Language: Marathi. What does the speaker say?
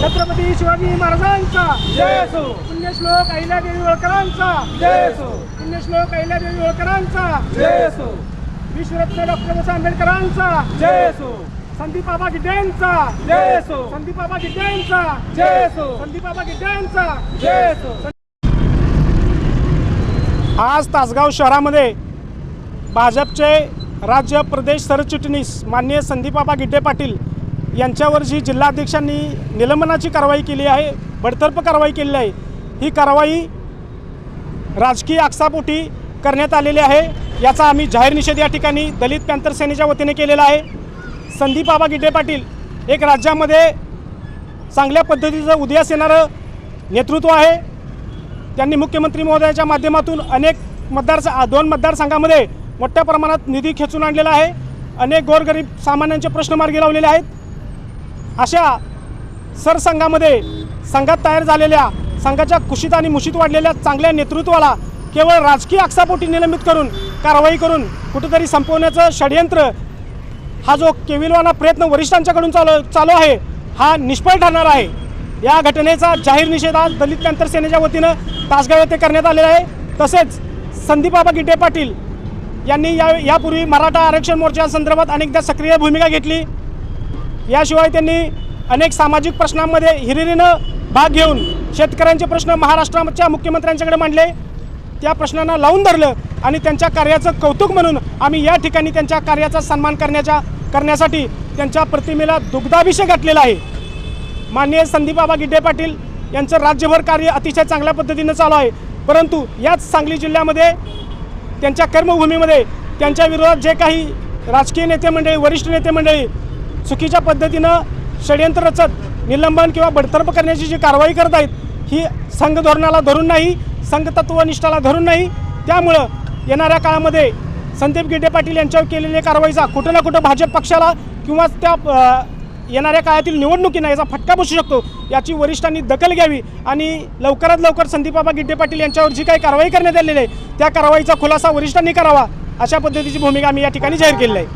छत्रपती शिवाजी महाराजांचा. पुण्यश्लोक अहिल्यादेवी होळकरांचा. पुण्यश्लोक अहिल्यादेवी होळकरांचा. विश्वरत्न डॉक्टर बाबासाहेब आंबेडकरांचा. जय असो संदीप बाबा गिड्डेंचा जय असो संदीप बाबा गिड्डेंचा जय असो संदीप बाबा गिड्डेंचा जय असो आज तासगाव शहरामध्ये भाजपचे राज्य प्रदेश सरचिटणीस माननीय संदीपबाबा गिड्डे पाटील यांच्यावर जी जिल्हाध्यक्षांनी निलंबनाची कारवाई केली आहे बडतर्फ कारवाई केलेली आहे. ही कारवाई राजकीय आकसापोटी करण्यात आलेली आहे. याचा आम्ही जाहीर निषेध या ठिकाणी दलित पॅंथर सेनेच्या वतीने केलेला आहे. संदीपबाबा गिड्डे पाटील एक राज्यामध्ये चांगल्या पद्धतीचं उदयास येणारं नेतृत्व आहे. त्यांनी मुख्यमंत्री महोदयाच्या माध्यमातून अनेक मतदार दोन मतदारसंघामध्ये मोठ्या प्रमाणात निधी खेचून आणलेला आहे. अनेक गोरगरीब सामान्यांचे प्रश्न मार्गी लावलेले आहेत. अशा सरसंघामध्ये संघात तयार झालेल्या संघाच्या कुशीत आणि मुशीत वाढलेल्या चांगल्या नेतृत्वाला केवळ राजकीय आक्षापोटी निलंबित करून कारवाई करून कुठेतरी संपवण्याचं षडयंत्र हा जो केविलवाना प्रयत्न वरिष्ठांच्याकडून चालू चालू आहे हा निष्फळ ठरणार आहे. या घटनेचा जाहीर निषेध आज दलित पॅंथर सेनेच्या वतीनं तासगाव येथे करण्यात आलेला आहे. तसेच संदीपबाबा गिड्डे पाटील यांनी या यापूर्वी मराठा आरक्षण मोर्चासंदर्भात अनेकदा सक्रिय भूमिका घेतली. याशिवाय त्यांनी अनेक सामाजिक प्रश्नांमध्ये हिरिरीनं भाग घेऊन शेतकऱ्यांचे प्रश्न महाराष्ट्राच्या मुख्यमंत्र्यांच्याकडे मांडले. त्या प्रश्नांना लावून धरलं आणि त्यांच्या कार्याचं कौतुक म्हणून आम्ही या ठिकाणी त्यांच्या कार्याचा सन्मान करण्याच्या करण्यासाठी त्यांच्या प्रतिमेला दुग्धाभिषेक घातलेला आहे. माननीय संदीपबाबा गिड्डे पाटील यांचं राज्यभर कार्य अतिशय चांगल्या पद्धतीनं चालू आहे. परंतु याच सांगली जिल्ह्यामध्ये त्यांच्या कर्मभूमीमध्ये त्यांच्या विरोधात जे काही राजकीय नेते मंडळी वरिष्ठ नेते मंडळी चुकीच्या पद्धतीनं षडयंत्र रचत निलंबन किंवा बडतर्फ करण्याची जी कारवाई करत आहेत ही संघ धोरणाला धरून नाही संघ तत्वनिष्ठाला धरून नाही. त्यामुळं येणाऱ्या काळामध्ये संदीप गिड्डे पाटील यांच्यावर केलेल्या कारवाईचा कुठं ना कुठं भाजप पक्षाला किंवा त्या येणाऱ्या काळातील निवडणुकींना याचा फटका बसू शकतो. याची वरिष्ठांनी दखल घ्यावी आणि लवकरात लवकर संदीपबाबा गिड्डे पाटील यांच्यावर जी काही कारवाई करण्यात आलेली आहे त्या कारवाईचा खुलासा वरिष्ठांनी करावा अशा पद्धतीची भूमिका आम्ही या ठिकाणी जाहीर केली आहे.